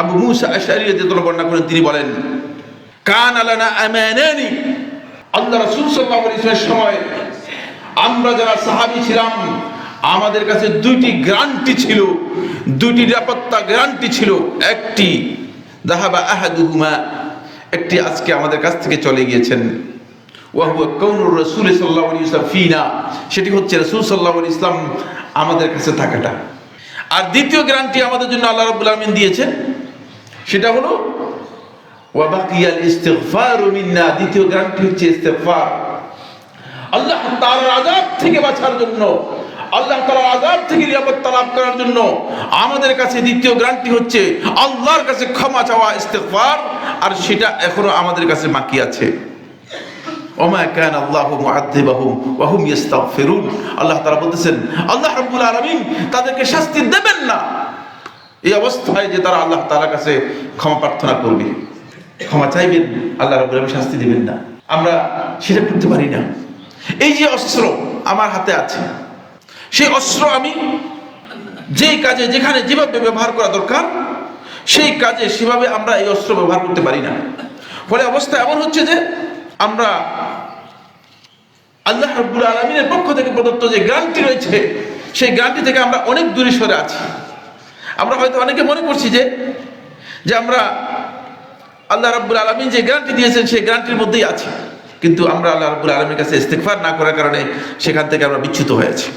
আবু মুসা আশারি রাদিয়াল্লাহু বর্ণনা করেন, তিনি বলেন, কান আলানা আমানানি। আল্লাহ রাসূল সাল্লাল্লাহু আলাইহি ওয়াসাল্লামের সময় আমরা যারা সাহাবী ছিলাম, আমাদের কাছে দুইটি গ্যারান্টি ছিল, দুইটি নিরাপত্তা গ্যারান্টি ছিল। একটি, দাহাবা আহাদুহুমা একটি আজকে আমাদের কাছ থেকে চলে গিয়েছেন। ওয়াহুয়া কৌনুর রসুল সাল্লাহ আলী ইসলাম ফিনা। সেটি হচ্ছে রসুল সাল্লাহ আলী ইসলাম আমাদের কাছে থাকাটা। আর দ্বিতীয় গ্যারান্টি আমাদের জন্য আল্লাহ রাবুল আলমিন দিয়েছেন সেটা হলো ওয়াবাকিয়াল ইস্তেগফার দ্বিতীয় হচ্ছে আল্লাহ থেকে বাঁচার জন্য, আল্লাহ থেকে করার জন্য আমাদের কাছে দ্বিতীয় হচ্ছে, আল্লাহর কাছে ক্ষমা চাওয়া আর সেটা এখনও আমাদের কাছে বাকি আছে। কান আল্লাহু মুআদ্দিবাহুম আল্লাহ বলতেছেন, আল্লাহ রাব্বুল আলামিন তাদেরকে শাস্তি দেবেন না এই অবস্থায় যে তারা আল্লাহ তাআলার কাছে ক্ষমা প্রার্থনা করবে। ক্ষমা চাইবেন, আল্লাহ আলামিন শাস্তি দিবেন না। আমরা সেটা করতে পারি না। এই যে অস্ত্র আমার হাতে আছে, সেই অস্ত্র আমি যেই কাজে যেখানে যেভাবে ব্যবহার করা দরকার, সেই কাজে সেভাবে আমরা এই অস্ত্র ব্যবহার করতে পারি না। ফলে অবস্থা এমন হচ্ছে যে আমরা আল্লাহ রব্বুল আলমিনের পক্ষ থেকে প্রদত্ত যে গ্রান্টি রয়েছে, সেই গ্রান্টি থেকে আমরা অনেক দূরে সরে আছি। আমরা হয়তো অনেকে মনে করছি যে যে আমরা আল্লাহ রাব্বুল আলমিন যে গ্যারান্টি দিয়েছেন সেই গ্যারান্টির মধ্যেই আছি। কিন্তু আমরা আল্লাহ রাব্বুল আলমীর কাছে ইস্তেকফার না করার কারণে সেখান থেকে আমরা বিচ্যুত হয়েছি